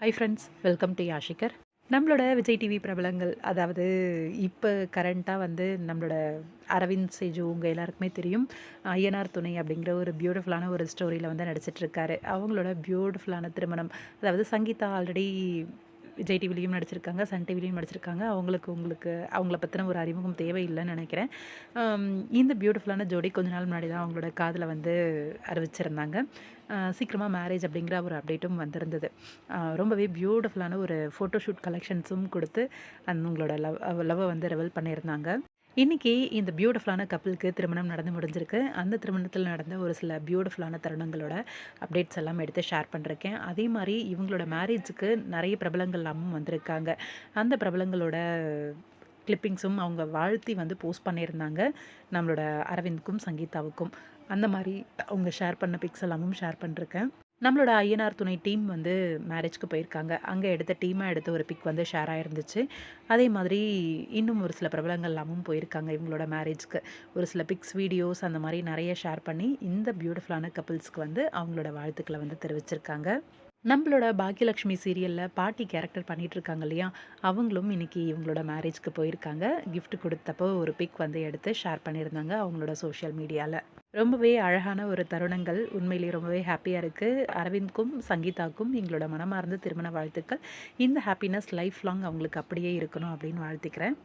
High friends welcome to யாஷிகர் நம்மளோட Vijay TV பிரபலங்கள் அதாவது இப்போ கரண்ட்டாக வந்து நம்மளோட அரவிந்த் செஜு உங்கள் எல்லாருக்குமே தெரியும். ஐயனார் துணை அப்படிங்கிற ஒரு பியூட்டிஃபுல்லான ஒரு ஸ்டோரியில் வந்து நடிச்சிட்ருக்காரு அவங்களோட பியூட்டிஃபுல்லான திருமணம் அதாவது சங்கீதா ஆல்ரெடி விஜய் டிவிலையும் நடிச்சிருக்காங்க சன் டிவிலையும் நடிச்சிருக்காங்க. அவங்களுக்கு உங்களுக்கு அவங்கள பற்றின ஒரு அறிமுகம் தேவையில்லைன்னு நினைக்கிறேன். இந்த பியூட்டிஃபுல்லான ஜோடி கொஞ்ச நாள் முன்னாடி தான் அவங்களோட காதில் வந்து அறிவிச்சிருந்தாங்க. சீக்கிரமாக மேரேஜ் அப்படிங்கிற ஒரு அப்டேட்டும் வந்திருந்தது. ரொம்பவே பியூட்டிஃபுல்லான ஒரு ஃபோட்டோஷூட் கலெக்ஷன்ஸும் கொடுத்து அந்த உங்களோட லவ் லவ்வை வந்து ரெவல் பண்ணியிருந்தாங்க. இன்றைக்கி இந்த பியூட்டிஃபுல்லான கப்பலுக்கு திருமணம் நடந்து முடிஞ்சிருக்கு. அந்த திருமணத்தில் நடந்த ஒரு சில பியூட்டிஃபுல்லான தருணங்களோட அப்டேட்ஸ் எல்லாம் எடுத்து ஷேர் பண்ணிருக்கேன் அதே மாதிரி இவங்களோட மேரேஜுக்கு நிறைய பிரபலங்கள் எல்லாமும் வந்திருக்காங்க. அந்த பிரபலங்களோட கிளிப்பிங்ஸும் அவங்க வாழ்த்தி வந்து போஸ்ட் பண்ணியிருந்தாங்க. நம்மளோட அரவிந்த்க்கும் சங்கீதாவுக்கும். அந்த மாதிரி அவங்க ஷேர் பண்ண பிக்ஸ் எல்லாமும் ஷேர் பண்ணிருக்கேன். நம்மளோட ஐயனார் துணை டீம் வந்து மேரேஜ்க்கு போயிருக்காங்க. அங்கே எடுத்த டீமாக எடுத்த ஒரு பிக் வந்து ஷேர் ஆகிருந்துச்சு அதே மாதிரி இன்னும் ஒரு சில பிரபலங்கள்லாமும் போயிருக்காங்க இவங்களோட மேரேஜ்க்கு. ஒரு சில பிக்ஸ் வீடியோஸ் அந்த மாதிரி நிறைய ஷேர் பண்ணி இந்த பியூட்டிஃபுல்லான கப்புள்ஸ்க்கு வந்து அவங்களோட வாழ்த்துக்களை வந்து தெரிவிச்சிருக்காங்க. நம்மளோட பாக்கியலக்ஷ்மி சீரியலில் பாட்டி கேரக்டர் பண்ணிகிட்டு இருக்காங்க இல்லையா? அவங்களும் இன்றைக்கி இவங்களோட மேரேஜ்க்கு போயிருக்காங்க. கிஃப்ட் கொடுத்தப்போ ஒரு பிக் வந்து எடுத்து ஷேர் பண்ணியிருந்தாங்க அவங்களோட சோஷியல் மீடியாவில் ரொம்பவே அழகான ஒரு தருணங்கள். உண்மையிலேயே ரொம்பவே ஹாப்பியாக இருக்குது அரவிந்த்க்கும் சங்கீதாக்கும் எங்களோட மனமார்ந்த திருமண வாழ்த்துக்கள். இந்த ஹாப்பினஸ் லைஃப் லாங் அவங்களுக்கு அப்படியே இருக்கணும் அப்படின்னு வாழ்த்துக்கிறேன்.